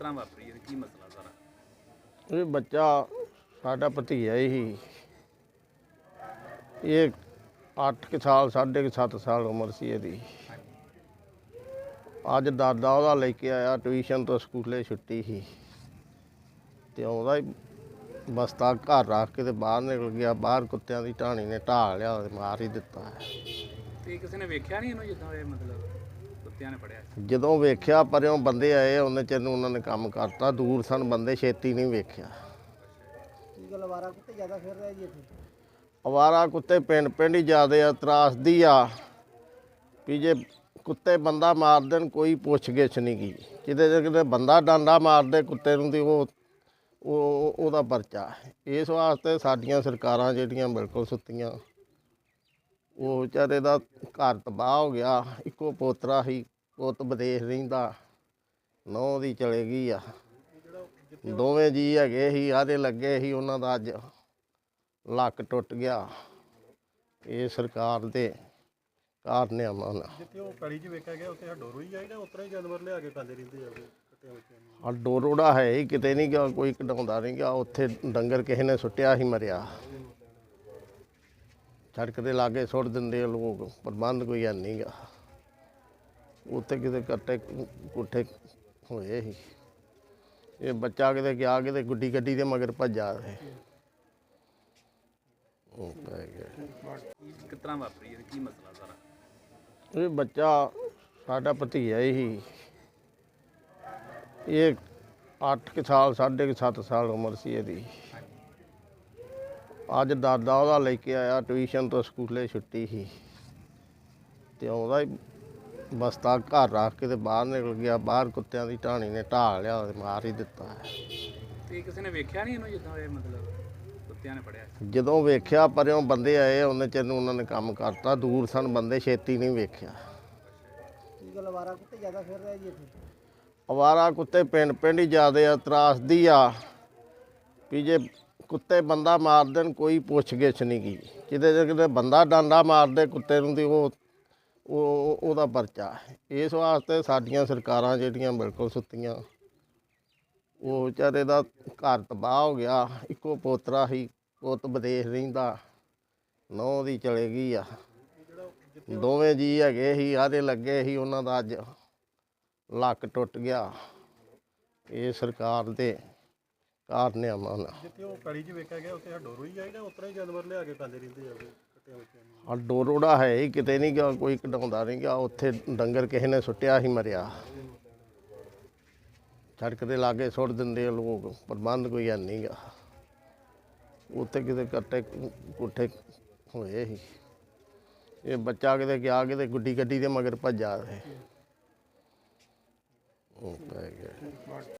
ਤਰ੍ਹਾਂ ਵਾਪਰੀ ਹੈ ਕੀ ਮਸਲਾ ਸਾਰਾ? ਇਹ ਬੱਚਾ ਸਾਡਾ ਭਤੀਜਾ ਹੀ। ਇਹ 8 ਸਾਲ ਸਾਢੇ ਕੁ ਸੱਤ ਸਾਲ ਉਮਰ ਸੀ ਇਹਦੀ। ਅੱਜ ਦਾਦਾ ਉਹਦਾ ਲੈ ਕੇ ਆਇਆ ਟਿਊਸ਼ਨ ਤੋਂ ਸਕੂਲੇ ਛੁੱਟੀ ਸੀ। ਤੇ ਆਉਂਦਾ ਹੀ ਬਸਤਾ ਘਰ ਰੱਖ ਕੇ ਤੇ ਬਾਹਰ ਨਿਕਲ ਗਿਆ। ਬਾਹਰ ਕੁੱਤਿਆਂ ਦੀ ਢਾਣੀ ਨੇ ਢਾਲ ਲਿਆ ਤੇ ਮਾਰ ਹੀ ਦਿੱਤਾ। ਤੇ ਕਿਸੇ ਨੇ ਵੇਖਿਆ ਨਹੀਂ ਇਹਨੂੰ ਜਿੱਦਾਂ ਇਹ ਮਤਲਬ? ਕੁੱਤਿਆਂ ਨੇ ਫੜਿਆ ਜਦੋਂ ਵੇਖਿਆ ਪਰਿਓਂ ਬੰਦੇ ਆਏ ਉਹਨੇ ਚਿਰ ਨੂੰ ਉਹਨਾਂ ਨੇ ਕੰਮ ਕਰਤਾ। ਦੂਰ ਸਨ ਬੰਦੇ ਛੇਤੀ ਨਹੀਂ ਵੇਖਿਆ। ਕੀ ਗੱਲ ਅਵਾਰਾ ਕੁੱਤੇ ਜ਼ਿਆਦਾ ਫਿਰ ਰਿਹਾ ਜੀ ਇੱਥੇ? ਅਵਾਰਾ ਕੁੱਤੇ ਪਿੰਡ ਪਿੰਡ ਹੀ ਜ਼ਿਆਦੇ ਆ ਤਰਾਸਦੀ ਆ। ਵੀ ਜੇ ਕੁੱਤੇ ਬੰਦਾ ਮਾਰ ਦੇਣ ਕੋਈ ਪੁੱਛ ਗਿੱਛ ਨਹੀਂ ਗੀ। ਕਿਤੇ ਜੇ ਕਿਤੇ ਬੰਦਾ ਡਾਂਡਾ ਮਾਰਦੇ ਕੁੱਤੇ ਨੂੰ ਤੇ ਉਹ ਉਹ ਉਹਦਾ ਪਰਚਾ। ਇਸ ਵਾਸਤੇ ਸਾਡੀਆਂ ਸਰਕਾਰਾਂ ਜਿਹੜੀਆਂ ਬਿਲਕੁਲ ਸੁੱਤੀਆਂ। ਉਹ ਵਿਚਾਰੇ ਦਾ ਘਰ ਤਬਾਹ ਹੋ ਗਿਆ। ਇੱਕੋ ਪੋਤਰਾ ਹੀ ਪੁੱਤ ਵਿਦੇਸ਼ ਰਹਿੰਦਾ। ਨੌ ਦੀ ਚਲੇ ਗਈ ਆ। ਦੋਵੇਂ ਜੀ ਹੈਗੇ ਸੀ ਆਦੇ ਲੱਗੇ ਸੀ ਉਹਨਾਂ ਦਾ ਅੱਜ ਲੱਕ ਟੁੱਟ ਗਿਆ। ਇਹ ਸਰਕਾਰ ਦੇ ਕਾਰਨ ਆ ਮਨ ਜਿੱਥੇ ਉਹ ਪੈਲੀ 'ਚ ਵੇਖਿਆ ਗਿਆ ਉੱਥੇ ਡੋਰੋ ਹੀ ਜਾਈਦਾ ਉਤਰਾ ਹੀ ਜਾਨਵਰ ਲਿਆ ਕੇ ਖਾਂਦੇ ਰਹਿੰਦੇ ਆ ਨੂੰ ਆ ਡੋਰੋੜਾ ਹੈ ਹੀ ਕਿਤੇ ਨਹੀਂ ਗਿਆ ਕੋਈ ਕਢਾਉਂਦਾ ਨਹੀਂ ਗਿਆ। ਉੱਥੇ ਡੰਗਰ ਕਿਸੇ ਨੇ ਸੁੱਟਿਆ ਹੀ ਮਰਿਆ। ਸੜਕ ਦੇ ਲਾਗੇ ਸੁੱਟ ਦਿੰਦੇ ਆ ਲੋਕ ਪ੍ਰਬੰਧ ਕੋਈ ਹੈ ਨਹੀਂ ਗਾ। ਉੱਥੇ ਕਿਤੇ ਕੱਟੇ ਕੁੱਠੇ ਹੋਏ ਸੀ। ਇਹ ਬੱਚਾ ਕਿਤੇ ਗਿਆ ਕਿਤੇ ਗੁੱਡੀ ਗੱਡੀ ਦੇ ਮਗਰ ਭੱਜਾ ਇਹ ਉਹ ਪੈ ਗਿਆ। ਕਿਸ ਤਰ੍ਹਾਂ ਵਾਪਰੀ ਹੈ ਕੀ ਮਸਲਾ ਸਾਰਾ? ਇਹ ਬੱਚਾ ਸਾਡਾ ਭਤੀਜਾ ਹੀ ਇਹ 8 ਸਾਲ ਸਾਢੇ ਕੁ ਸੱਤ ਸਾਲ ਉਮਰ ਸੀ ਇਹਦੀ। ਅੱਜ ਦਾਦਾ ਉਹਦਾ ਲੈ ਕੇ ਆਇਆ ਟਿਊਸ਼ਨ ਤੋਂ ਸਕੂਲੇ ਛੁੱਟੀ ਸੀ। ਤੇ ਆਉਂਦਾ ਹੀ ਬਸਤਾ ਘਰ ਰੱਖ ਕੇ ਤੇ ਬਾਹਰ ਨਿਕਲ ਗਿਆ ਬਾਹਰ ਕੁੱਤਿਆਂ ਦੀ ਢਾਣੀ ਨੇ ਢਾਲ ਲਿਆ ਤੇ ਮਾਰ ਹੀ ਦਿੱਤਾ। ਤੇ ਕਿਸੇ ਨੇ ਵੇਖਿਆ ਨਹੀਂ ਇਹਨੂੰ ਜਿੱਦਾਂ ਇਹ ਮਤਲਬ ਕੁੱਤਿਆਂ ਨੇ ਫੜਿਆ? ਜਦੋਂ ਵੇਖਿਆ ਪਰਿਓਂ ਬੰਦੇ ਆਏ ਉਹਨੇ ਚਿਰ ਨੂੰ ਉਹਨਾਂ ਨੇ ਕੰਮ ਕਰਤਾ ਦੂਰ ਸਨ ਬੰਦੇ ਛੇਤੀ ਨਹੀਂ ਵੇਖਿਆ। ਕੀ ਗੱਲ ਅਵਾਰਾ ਕੁੱਤੇ ਜ਼ਿਆਦਾ ਫਿਰ ਰਿਹਾ ਜੀ ਇੱਥੇ? ਅਵਾਰਾ ਕੁੱਤੇ ਪਿੰਡ ਪਿੰਡ ਹੀ ਜ਼ਿਆਦੇ ਆ ਤਰਾਸਦੀ ਆ। ਵੀ ਜੇ ਕੁੱਤੇ ਬੰਦਾ ਮਾਰ ਦੇਣ, ਕੋਈ ਪੁੱਛਗਿੱਛ ਨਹੀਂ ਗੀ। ਕਿਤੇ ਜੇ ਕਿਤੇ ਬੰਦਾ ਡਾਂਡਾ ਮਾਰਦੇ ਕੁੱਤੇ ਨੂੰ ਤੇ ਉਹ ਉਹ ਉਹਦਾ ਪਰਚਾ ਇਸ ਵਾਸਤੇ ਸਾਡੀਆਂ ਸਰਕਾਰਾਂ ਜਿਹੜੀਆਂ ਬਿਲਕੁਲ ਸੁੱਤੀਆਂ, ਉਹ ਵਿਚਾਰੇ ਦਾ ਘਰ ਤਬਾਹ ਹੋ ਗਿਆ। ਇੱਕੋ ਪੋਤਰਾ ਹੀ ਪੁੱਤ ਵਿਦੇਸ਼ ਰਹਿੰਦਾ, ਨੌ ਦੀ ਚਲੇ ਗਈ ਆ। ਦੋਵੇਂ ਜੀ ਹੈਗੇ ਸੀ, ਆਦੇ ਲੱਗੇ ਸੀ, ਉਹਨਾਂ ਦਾ ਅੱਜ ਲੱਕ ਟੁੱਟ ਗਿਆ। ਇਹ ਸਰਕਾਰ ਦੇ ਕਾਰਨ ਆ ਮਨ ਜਿੱਥੇ ਉਹ ਪੈਲੀ 'ਚ ਵੇਖਿਆ ਗਿਆ ਉੱਥੇ ਡੋਰੋ ਹੀ ਜਾਈਦਾ ਉਤਰਾ ਹੀ ਜਾਨਵਰ ਲਿਆ ਕੇ ਖਾਂਦੇ ਰਹਿੰਦੇ ਆ ਕੱਟਿਆਂ ਬੱਚਿਆਂ ਨੂੰ ਆ ਡੋਰੋੜਾ ਹੈ ਹੀ ਕਿਤੇ ਨਹੀਂ ਗਿਆ ਕੋਈ ਕਢਾਉਂਦਾ ਨਹੀਂ ਗਿਆ। ਉੱਥੇ ਡੰਗਰ ਕਿਸੇ ਨੇ ਸੁੱਟਿਆ ਹੀ ਮਰਿਆ। ਸੜਕ ਦੇ ਲਾਗੇ ਸੁੱਟ ਦਿੰਦੇ ਆ ਲੋਕ ਪ੍ਰਬੰਧ ਕੋਈ ਹੈ ਨਹੀਂ ਗਾ। ਉੱਥੇ ਕਿਤੇ ਕੱਟੇ ਕੁੱਠੇ ਹੋਏ ਸੀ। ਇਹ ਬੱਚਾ ਕਿਤੇ ਗਿਆ ਕਿਤੇ ਗੁੱਡੀ ਗੱਡੀ ਦੇ ਮਗਰ ਭੱਜਾ ਇਹ ਉਹ ਪੈ ਗਿਆ।